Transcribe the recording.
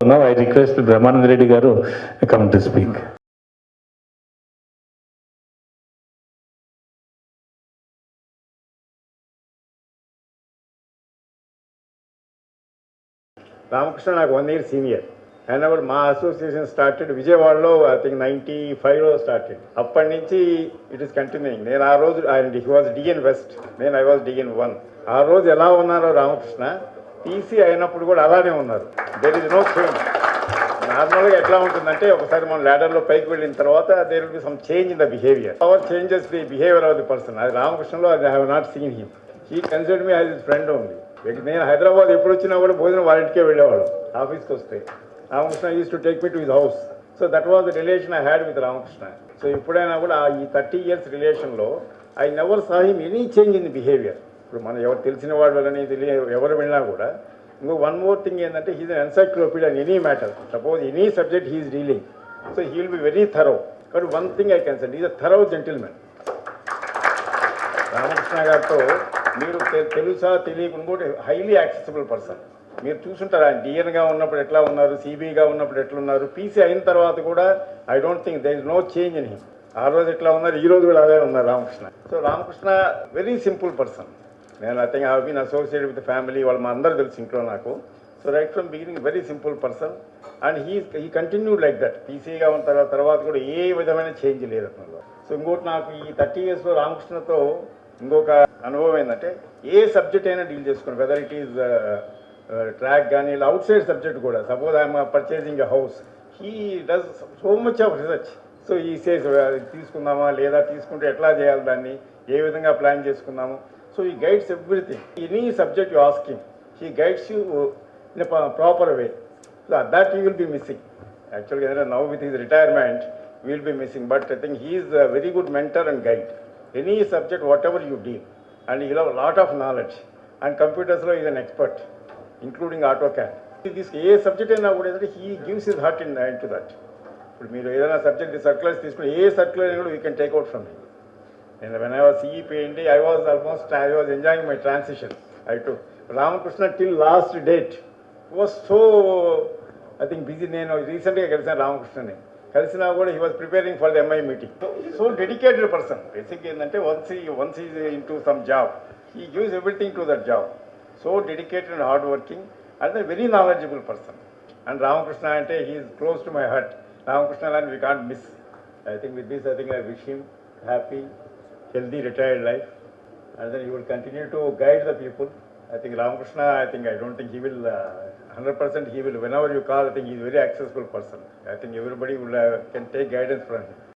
Now I request Brahmanand Reddy Garu come to speak. Ramakrishna నాకు one year senior and అప్పుడు మా association started విజయవాడలో I think ninety ఫైవ్లో started అప్పటి నుంచి ఇట్ ఈస్ కంటిన్యూయింగ్ నేను ఆ రోజు ఆయన హీ వాజ్ డిఎన్ వెస్ట్ నేను ఐ వాజ్ డిఎన్ వన్ ఆ రోజు ఎలా ఉన్నారో రామకృష్ణ టీసీ అయినప్పుడు కూడా అలానే ఉన్నారు. దెర్ ఇస్ నో చేంజ్ నార్మల్గా ఎట్లా ఉంటుందంటే ఒకసారి మనం ల్యాడర్లో పైకి వెళ్ళిన తర్వాత there will be some change in the behaviour power changes the behaviour of the person అది రామకృష్ణలో అది have not seen him he consider me as his friend ఉంది నేను హైదరాబాద్ ఎప్పుడు వచ్చినా కూడా భోజనం వాళ్ళ ఇంటికే వెళ్ళేవాడు ఆఫీస్కి వస్తే. Ramakrishna use to take me to his house so that was the relation I had with Ramakrishna. So ఎప్పుడైనా కూడా ఈ థర్టీ ఇయర్స్ రిలేషన్లో I never saw him any change in the behaviour ఇప్పుడు మనం ఎవరు తెలిసిన వాళ్ళు వాళ్ళని తెలియ ఎవరు వెళ్ళినా కూడా ఇంకో వన్ మోర్ థింగ్ ఏంటంటే he's an encyclopedia on any matter suppose any subject he is dealing so he will be very thorough but one thing I can is a thorough gentleman Ramakrishna గారితో మీరు తెలుసా తెలియకుండా highly accessible person మీరు చూసుంటారు ఆయన డిఎన్గా ఉన్నప్పుడు ఎట్లా ఉన్నారు సిబిగా ఉన్నప్పుడు ఎట్లా ఉన్నారు పీసీ అయిన తర్వాత కూడా I don't think there is no change in him ఆ రోజు ఎట్లా ఉన్నారు ఈ రోజు కూడా అదే ఉన్నారు Ramakrishna. So Ramakrishna very simple person నేను I think have been associated with family వాళ్ళు మా అందరూ తెలుసు ఇంట్లో నాకు. So right from beginning very simple person and he he continue like that పీసీగా ఉన్న తర్వాత తర్వాత కూడా ఏ విధమైన చేంజ్ లేదు అతనిలో. సో ఇంకోటి నాకు ఈ థర్టీ ఇయర్స్లో రామకృష్ణతో ఇంకొక అనుభవం ఏంటంటే ఏ సబ్జెక్ట్ అయినా డీల్ చేసుకోండి వెదర్ ఇట్ ఈస్ ట్రాక్ కానీ ఇలా అవుట్ సైడ్ సబ్జెక్ట్ కూడా suppose I'm purchasing a house he does so much of research so he says తీసుకుందామా? లేదా తీసుకుంటే ఎట్లా చేయాలి దాన్ని? ఏ విధంగా ప్లాన్ చేసుకుందాము? సో ఈ guides everything any subject you asking he guides you in proper way so that you will be missing యాక్చువల్గా ఏదైనా now with his retirement will be missing but I think he's very good mentor and guide any subject whatever you deal and you love lot of knowledge and కంప్యూటర్స్లో is an expert including auto can తీసుకు ఏ subject అయినా కూడా ఏంటంటే he gives his heart in in to that ఇప్పుడు మీరు ఏదైనా subject circulars తీసుకుని ఏ circular అయినా కూడా we can take out from me నేను when I was CEPMD I was almost I was enjoying my transition I to Ramakrishna till last date was so I think busy నేను రీసెంట్గా కలిసాను రామకృష్ణని కలిసినా కూడా he was preparing for the MI meeting so dedicated person basic ఏంటంటే once he once is into some job he gives everything to that job so dedicated and hard working and very knowledgeable person and Ramakrishna అంటే he is close to my heart Ramakrishna లాంటి we can't miss I think with this I think I wish him happy healthy, retired life. And then he will continue to guide the people. I think Ramakrishna, I think, I don't think he will, uh, 100% he will, whenever you call, I think he's a very accessible person. I think everybody will, uh, can take guidance from him.